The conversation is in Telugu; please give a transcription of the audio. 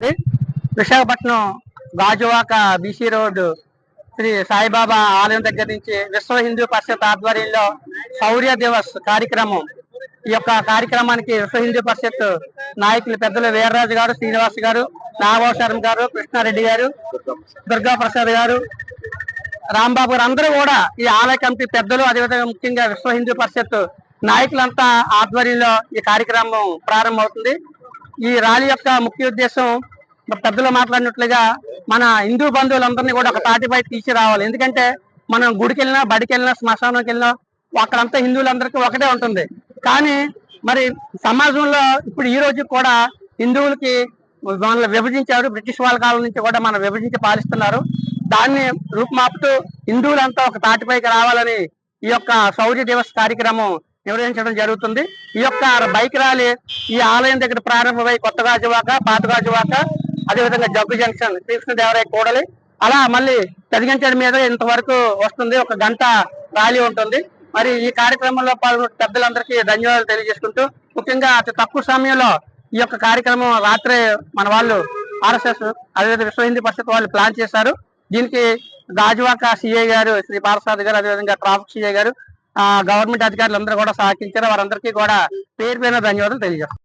విశాఖపట్నం గాజువాక బీసీ రోడ్డు శ్రీ సాయిబాబా ఆలయం దగ్గర నుంచి విశ్వ హిందూ పరిషత్ ఆధ్వర్యంలో శౌర్య దివస్ కార్యక్రమం. ఈ యొక్క కార్యక్రమానికి విశ్వ హిందూ పరిషత్ నాయకులు పెద్దలు వీర్రాజు గారు శ్రీనివాస్ గారు నాగబాబు శర్మ గారు కృష్ణారెడ్డి గారు దుర్గా ప్రసాద్ గారు రాంబాబు గారు అందరూ కూడా ఈ ఆలయ కమిటీ పెద్దలు అదేవిధంగా ముఖ్యంగా విశ్వ హిందూ పరిషత్ నాయకులంతా ఆధ్వర్యంలో ఈ కార్యక్రమం ప్రారంభమవుతుంది. ఈ ర్యాలీ యొక్క ముఖ్య ఉద్దేశం పెద్దలు మాట్లాడినట్లుగా మన హిందూ బంధువులందరినీ కూడా ఒక తాటిపై తీసుకురావాలి. ఎందుకంటే మనం గుడికి వెళ్ళినా బడికి వెళ్ళినా శ్మశానంకి వెళ్ళినా అక్కడంతా హిందువులందరికీ ఒకటే ఉంటుంది. కానీ మరి సమాజంలో ఇప్పుడు ఈ రోజు కూడా హిందువులకి మనల్ని విభజించారు. బ్రిటిష్ వాళ్ళ కాలం నుంచి కూడా మనం విభజించి పాలిస్తున్నారు. దాన్ని రూపుమాపుతూ హిందువులంతా ఒక తాటిపైకి రావాలని ఈ యొక్క శౌర్య దివస్ కార్యక్రమం నిర్వహించడం జరుగుతుంది. ఈ యొక్క బైక్ ర్యాలీ ఈ ఆలయం దగ్గర ప్రారంభమై కొత్త గాజువాక పాత గాజువాక అదేవిధంగా జగ్గు జంక్షన్ కృష్ణదేవరాయ కూడలి అలా మళ్ళీ పెదగించడి మీద ఇంతవరకు వస్తుంది. ఒక గంట ర్యాలీ ఉంటుంది. మరి ఈ కార్యక్రమంలో పాల్గొన్న పెద్దలందరికీ ధన్యవాదాలు తెలియజేసుకుంటూ ముఖ్యంగా అతి తక్కువ సమయంలో ఈ యొక్క కార్యక్రమం రాత్రే మన వాళ్ళు ఆర్ఎస్ఎస్ అదేవిధంగా విశ్వ హిందీ పరిషత్ వాళ్ళు ప్లాన్ చేశారు. దీనికి గాజువాక సిఐ గారు శ్రీ పారసాద్ గారు అదేవిధంగా ట్రాఫిక్ సిఐ గారు గవర్నమెంట్ అధికారులు అందరూ కూడా సహకరించారు. వారందరికీ కూడా పేరు పైన ధన్యవాదాలు తెలియజేస్తాం